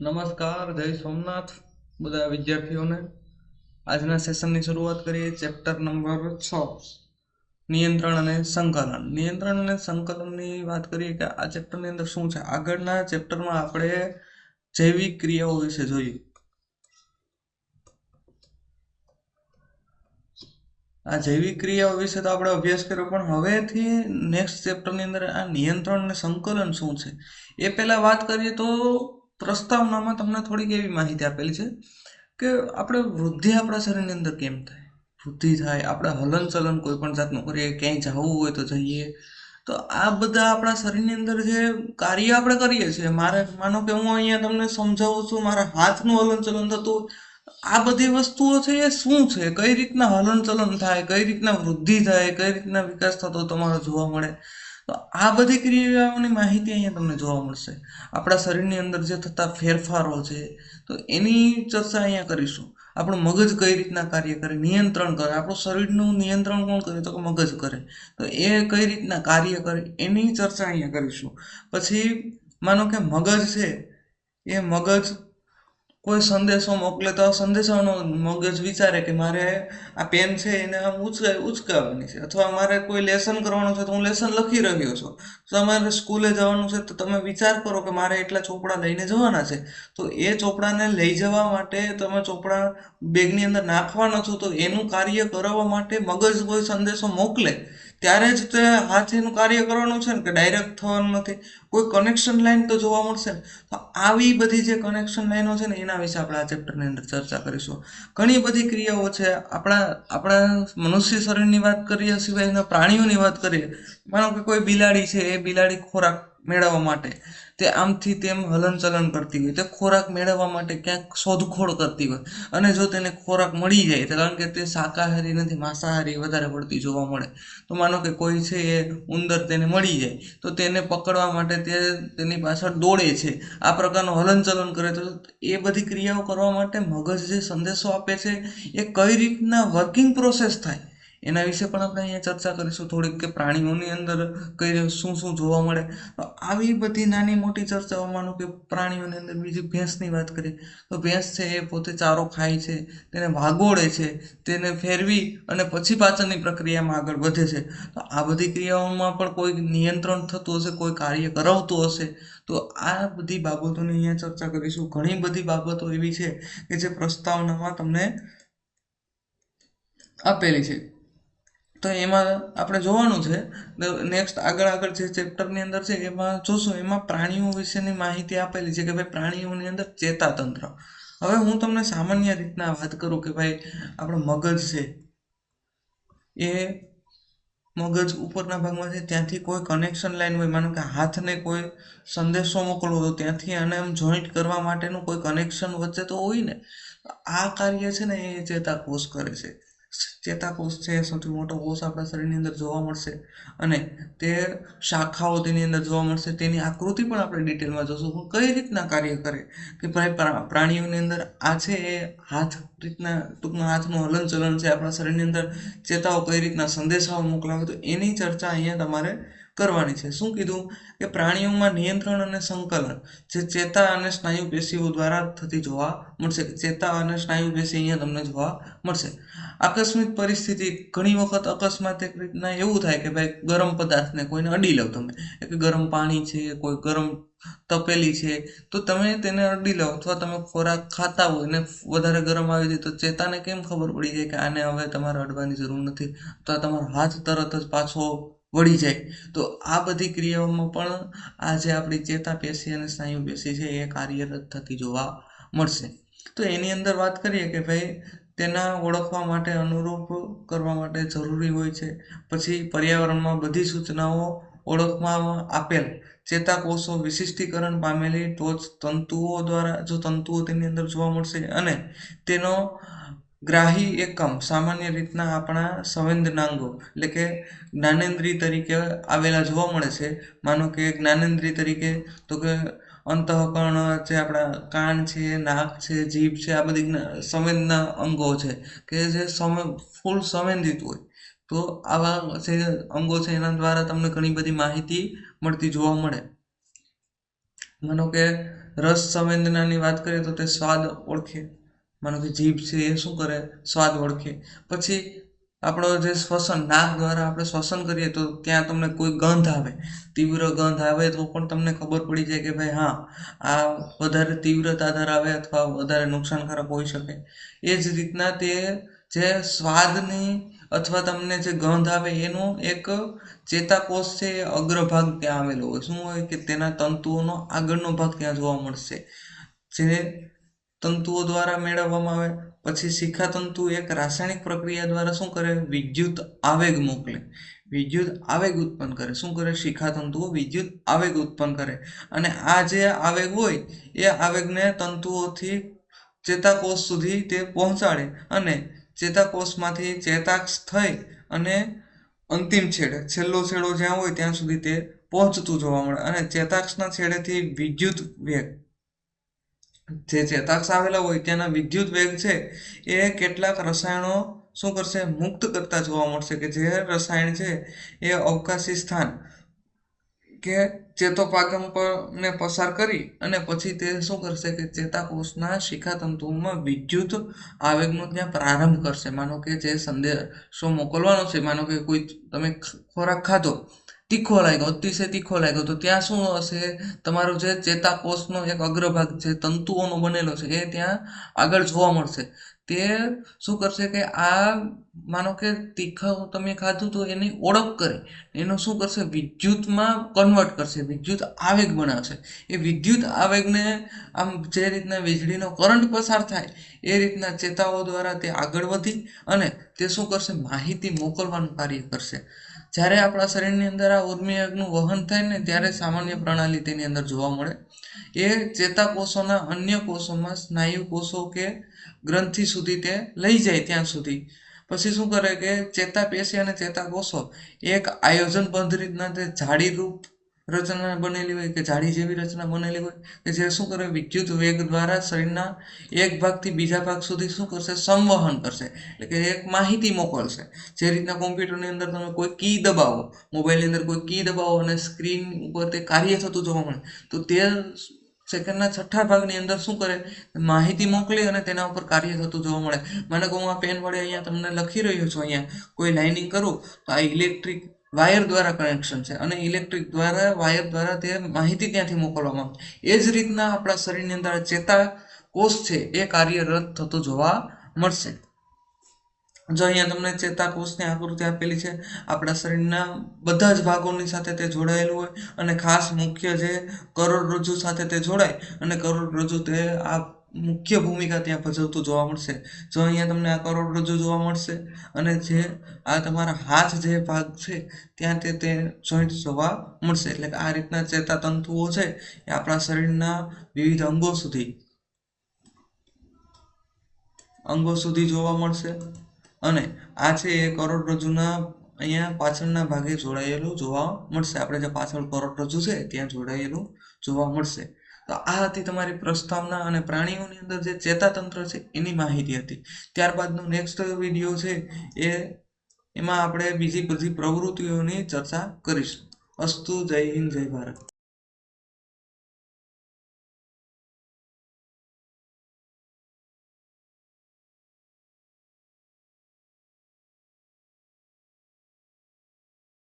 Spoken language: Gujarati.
નમસ્કાર, જય સોમનાથ બધા વિદ્યાર્થીઓને. આજના સેશનની શરૂઆત કરીએ ચેપ્ટર નંબર છ, નિયંત્રણ અને સંકલન. નિયંત્રણ અને સંકલનની વાત કરીએ કે આ ચેપ્ટરની અંદર શું છે? આગળના ચેપ્ટરમાં આપણે જૈવિક ક્રિયાઓ વિશે જોયું આ જૈવિક ક્રિયાઓ વિશે તો આપણે અભ્યાસ કર્યો, પણ હવેથી નેક્સ્ટ ચેપ્ટરની અંદર આ નિયંત્રણ અને સંકલન શું છે? એ પહેલા વાત કરીએ તો પ્રસ્તાવનામાં તમને થોડીક એવી માહિતી આપેલી છે કે આપણે વૃદ્ધિ આપણા શરીરની અંદર કેમ થાય? વૃદ્ધિ થાય, આપણે હલનચલન કોઈ પણ જાતનું કરીએ, ક્યાંય જવું હોય તો જઈએ. તો આ બધા આપણા શરીરની અંદર જે કાર્ય આપણે કરીએ છીએ, મારે માનો કે હું અહીંયા તમને સમજાવું છું, મારા હાથનું હલનચલન થતું આ બધી વસ્તુઓ છે એ શું છે? કઈ રીતના હલનચલન થાય, કઈ રીતના વૃદ્ધિ થાય, કઈ રીતના વિકાસ થતો તમારો જોવા મળે. તો આ બધી ક્રિયાઓની માહિતી અહીંયા તમને જોવા મળશે. આપણા શરીરની અંદર જે થતા ફેરફારો છે, તો એની ચર્ચા અહીંયા કરીશું. આપણું મગજ કઈ રીતના કાર્ય કરે, નિયંત્રણ કરે? આપણું શરીરનું નિયંત્રણ કોણ કરે? તો મગજ કરે. તો એ કઈ રીતના કાર્ય કરે, એની ચર્ચા અહીંયા કરીશું. પછી માનો કે મગજ છે, એ મગજ કોઈ સંદેશો મોકલે તો આ સંદેશાનો મગજ વિચારે કે મારે આ પેન છે એને આમ ઉચકાય ઉચકાવવાની છે. અથવા મારે કોઈ લેસન કરવાનું છે તો હું લેસન લખી રહ્યો છું. તમારે સ્કૂલે જવાનું છે તો તમે વિચાર કરો કે મારે એટલા ચોપડા લઈને જવાના છે. તો એ ચોપડાને લઈ જવા માટે તમે ચોપડા બેગની અંદર નાખવાના છો તો એનું કાર્ય કરાવવા માટે મગજ કોઈ સંદેશો મોકલે. ત્યારે જ તે હાથ એનું કાર્ય કરવાનું છે ને કે ડાયરેક્ટ થવાનું નથી. કોઈ કનેક્શન લાઈન તો જોવા મળશે ને? તો આવી બધી જે કનેક્શન લાઈનો છે ને, એના વિશે આપણે આ ચેપ્ટરની અંદર ચર્ચા કરીશું. ઘણી બધી ક્રિયાઓ છે, આપણા આપણા મનુષ્ય શરીરની વાત કરીએ સિવાયના પ્રાણીઓની વાત કરીએ. માનો કે કોઈ બિલાડી છે, એ બિલાડી ખોરાક મેળવવા માટે તે આમથી તેમ હલનચલન કરતી હોય. તે ખોરાક મેળવવા માટે ક્યાંક શોધખોળ કરતી હોય. અને જો તેને ખોરાક મળી જાય કારણ કે તે શાકાહારી નથી, માંસાહારી વધારે પડતી જોવા મળે. તો માનો કે કોઈ છે એ ઉંદર તેને મળી જાય, તો તેને પકડવા માટે તે તેની પાછળ દોડે છે. આ પ્રકારનું હલનચલન કરે તો એ બધી ક્રિયાઓ કરવા માટે મગજ જે સંદેશો આપે છે, એ કઈ રીતના વર્કિંગ પ્રોસેસ થાય? એના વિશે પણ આપણે અહીંયા ચર્ચા કરીશું. થોડીક કે પ્રાણીઓની અંદર કઈ શું શું જોવા મળે. તો આવી બધી નાની મોટી ચર્ચાઓ માનો કે પ્રાણીઓની અંદર બીજી ભેંસની વાત કરીએ, તો ભેંસ છે એ પોતે ચારો ખાય છે, તેને વાગોળે છે, તેને ફેરવી અને પછી પાચનની પ્રક્રિયામાં આગળ વધે છે. તો આ બધી ક્રિયાઓમાં પણ કોઈ નિયંત્રણ થતું હશે, કોઈ કાર્ય કરાવતું હશે, તો આ બધી બાબતોની અહીંયા ચર્ચા કરીશું. ઘણી બધી બાબતો એવી છે કે જે પ્રસ્તાવનામાં તમને આપેલી છે. તો એમાં આપણે જોવાનું છે. નેક્સ્ટ આગળ આગળ જે ચેપ્ટરની અંદર છે, એમાં જોશું, એમાં પ્રાણીઓ વિશેની માહિતી આપેલી છે કે ભાઈ પ્રાણીઓની અંદર ચેતાતંત્ર. હવે હું તમને સામાન્ય રીતના વાત કરું કે ભાઈ આપણો મગજ છે, એ મગજ ઉપરના ભાગમાં છે, ત્યાંથી કોઈ કનેક્શન લાઈન હોય, માનો કે હાથને કોઈ સંદેશો મોકલવો તો ત્યાંથી આને આમ જોઈન્ટ કરવા માટેનું કોઈ કનેક્શન વચ્ચે તો હોય ને આ કાર્ય છે ને એ ચેતાકોષ કરે છે. ચેતાકોષ છે, સૌથી મોટો કોષ આપણા શરીરની અંદર જોવા મળશે. અને તે શાખાઓ તેની અંદર જોવા મળશે. તેની આકૃતિ પણ આપણે ડિટેલમાં જોશું કઈ રીતના કાર્ય કરે. કે ભાઈ પ્રાણીઓની અંદર આ છે એ હાથ રીતના, ટૂંકમાં હાથનું હલનચલન છે આપણા શરીરની અંદર. ચેતાઓ કઈ રીતના સંદેશાઓ મોકલાવે તો એની ચર્ચા અહીંયા તમારે કરવાની છે. શું કીધું? કે પ્રાણીઓમાં નિયંત્રણ અને સંકલન, જે ચેતા અને સ્નાયુ પેશીઓ દ્વારા થતી જોવા મળશે. ચેતા અને સ્નાયુ પેશી અહીંયા તમને જોવા મળશે. આકસ્મિક પરિસ્થિતિ, ઘણી વખત અકસ્માત એક રીતના એવું થાય કે ભાઈ ગરમ પદાર્થને કોઈને અડી લો તમે. કે ગરમ પાણી છે, કોઈ ગરમ તપેલી છે, તો તમે તેને અડી લો અથવા તમે ખોરાક ખાતા હોય ને વધારે ગરમ આવી જાય તો ચેતાને કેમ ખબર પડી જાય કે આને હવે તમારે અડવાની જરૂર નથી? તો તમારો હાથ તરત જ પાછો વળી જાય. તો આ બધી ક્રિયાઓમાં પણ આ જે આપણી ચેતા પેશી અને સ્નાયુ પેશી છે એ કાર્યરત થતી જોવા મળશે. તો એની અંદર વાત કરીએ કે ભાઈ તેના ઓળખવા માટે, અનુરૂપ કરવા માટે જરૂરી હોય છે. પછી પર્યાવરણમાં બધી સૂચનાઓ ઓળખવામાં આપેલ ચેતાકોષો વિશિષ્ટીકરણ પામેલી ટોચ તંતુઓ દ્વારા, જો તંતુઓ તેની અંદર જોવા મળશે અને તેનો ગ્રાહી એકમ સામાન્ય રીતના આપણા સંવેદનાંગો, એટલે કે જ્ઞાનેન્દ્રિય તરીકે આવેલા જોવા મળે છે. માનો કે જ્ઞાનેન્દ્રિય તરીકે તો કે અંતઃકરણ જે આપણા કાન છે, નાક છે, જીભ છે, આ બધી સંવેદના અંગો છે, કે જે સમ ફૂલ સંવેદિત હોય. તો આવા જે અંગો છે, એના દ્વારા તમને ઘણી બધી માહિતી મળતી જોવા મળે. માનો કે રસ સંવેદનાની વાત કરીએ તો તે સ્વાદ ઓળખે. માનો કે જીભ છે, એ શું કરે? સ્વાદ ઓળખે પછી આપણો જે શ્વસન, નાક દ્વારા આપણે શ્વસન કરીએ તો ત્યાં તમને કોઈ ગંધ આવે, તીવ્ર ગંધ આવે તો પણ તમને ખબર પડી જાય કે ભાઈ હા, આ વધારે તીવ્રતા ધરાવે અથવા વધારે નુકસાનકારક હોઈ શકે. એ જ રીતના તે જે સ્વાદની અથવા તમને જે ગંધ આવે એનો એક ચેતાકોષ છે, એ અગ્રભાગ ત્યાં આવેલો હોય. શું હોય કે તેના તંતુઓનો આગળનો ભાગ ત્યાં જોવા મળશે. જે તંતુઓ દ્વારા મેળવવામાં આવે. પછી શિખા તંતુ એક રાસાયણિક પ્રક્રિયા દ્વારા શું કરે? વિદ્યુત આવેગ મોકલે. વિદ્યુત આવેગ ઉત્પન્ન કરે. શું કરે? શિખા તંતુઓ વિદ્યુત આવેગ ઉત્પન્ન કરે. અને આ જે આવેગ હોય, એ આવેગને તંતુઓથી ચેતાકોષ સુધી તે પહોંચાડે અને ચેતાકોષમાંથી ચેતાક્ષ થઈ અને અંતિમ છેડે, છેલ્લો છેડો જ્યાં હોય ત્યાં સુધી તે પહોંચતું જોવા મળે. અને ચેતાક્ષના છેડેથી વિદ્યુત વેગ જે ચેતાક્ષ આવેલા હોય ત્યાંના વિદ્યુત વેગ છે, એ કેટલાક રસાયણો શું કરશે? મુક્ત કરતા જોવા મળશે કે જે રસાયણ છે, એ અવકાશી સ્થાન કે ચેતોપાગમ પર ને પસાર કરી અને પછી તે શું કરશે કે ચેતાકોષના શિખાતંતુઓમાં વિદ્યુત આવેગનો ત્યાં પ્રારંભ કરશે. માનો કે જે સંદેશો મોકલવાનો છે, માનો કે કોઈ તમે ખોરાક ખાધો તીખો લાગ્યો અતિશય તીખો લાગ્યો તો ત્યાં શું હશે? તમારો જે ચેતાકોષનો એક અગ્રભાગ છે, તંતુઓનો બનેલો છે, એ ત્યાં આગળ જોવા મળશે. તે શું કરશે કે આ, માનો કે તીખા તમે ખાધું તો એની ઓળખ કરે. એનો શું કરશે? વિદ્યુતમાં કન્વર્ટ કરશે. વિદ્યુત આવેગ બનાવશે. એ વિદ્યુત આવેગને આમ જે રીતના વીજળીનો કરંટ પસાર થાય, એ રીતના ચેતાઓ દ્વારા તે આગળ વધી અને તે શું કરશે? માહિતી મોકલવાનું કાર્ય કરશે. જ્યારે આપણા શરીરની અંદર આ ઉર્મિયાગનું વહન થાય ને ત્યારે સામાન્ય પ્રણાલી તેની અંદર જોવા મળે. એ ચેતાકોષોના અન્ય કોષોમાં સ્નાયુ કોષો કે ગ્રંથિ સુધી તે લઈ જાય ત્યાં સુધી. પછી શું કરે કે ચેતાપેશી અને ચેતાકોષો એક આયોજનબદ્ધ રીતના તે જાળીરૂપ રચના બનેલી હોય કે જાળી જેવી રચના બનેલી હોય કે જે શું કરે? વિદ્યુત વેગ દ્વારા શરીરના એક ભાગથી બીજા ભાગ સુધી શું કરશે? સંવહન કરશે. એટલે કે એક માહિતી મોકલશે. જે રીતના કોમ્પ્યુટરની અંદર તમે કોઈ કી દબાવો, મોબાઈલની અંદર કોઈ કી દબાવો અને સ્ક્રીન ઉપર તે કાર્ય થતું જોવા મળે, તો તે સેકન્ડના છઠ્ઠા ભાગની અંદર શું કરે? માહિતી મોકલી અને તેના ઉપર કાર્ય થતું જોવા મળે. મને કહું આ પેન વડે અહીંયા તમને લખી રહ્યો છું અહીંયા. કોઈ લાઇનિંગ કરું, તો આ ઇલેક્ટ્રિક વાયર દ્વારા કનેક્શન છે અને ઇલેક્ટ્રિક દ્વારા, વાયર દ્વારા તે માહિતી ત્યાંથી મોકલવામાં આવે એ જ રીતના આપણા શરીરની અંદર ચેતા કોષ છે, એ કાર્યરત થતો જોવા મળશે. જો અહીંયા તમને ચેતાકોષની આકૃતિ આપેલી છે, આપણા શરીરના બધા જ ભાગોની સાથે તે જોડાયેલું હોય અને ખાસ મુખ્ય જે કરોડરજ્જુ સાથે તે જોડાય અને કરોડરજ્જુ તે આ મુખ્ય ભૂમિકા ત્યાં ભજવતું જોવા મળશે. જો અહીંયા તમને આ કરોડરજ્જુ જોવા મળશે અને જે આ તમારા હાથ જે ભાગ છે, ત્યાં તે તે જોઈન્ટ જોવા મળશે. એટલે કે આ રીતના ચેતાતંતુઓ છે, એ આપણા શરીરના વિવિધ અંગો સુધી અંગો સુધી જોવા મળશે. અને આ છે એ કરોડરજ્જુના અહીંયા પાછળના ભાગે જોડાયેલું જોવા મળશે. આપણે જે પાછળ કરોડરજ્જુ છે, ત્યાં જોડાયેલું જોવા મળશે. તો આ હતી તમારી પ્રસ્તાવના અને પ્રાણીઓની અંદર જે ચેતાતંત્ર છે એની માહિતી હતી. ત્યારબાદનો નેક્સ્ટ વીડિયો છે એ, એમાં આપણે બીજી બધી પ્રવૃત્તિઓની ચર્ચા કરીશું. અસ્તુ જય હિન્દ, જય ભારત.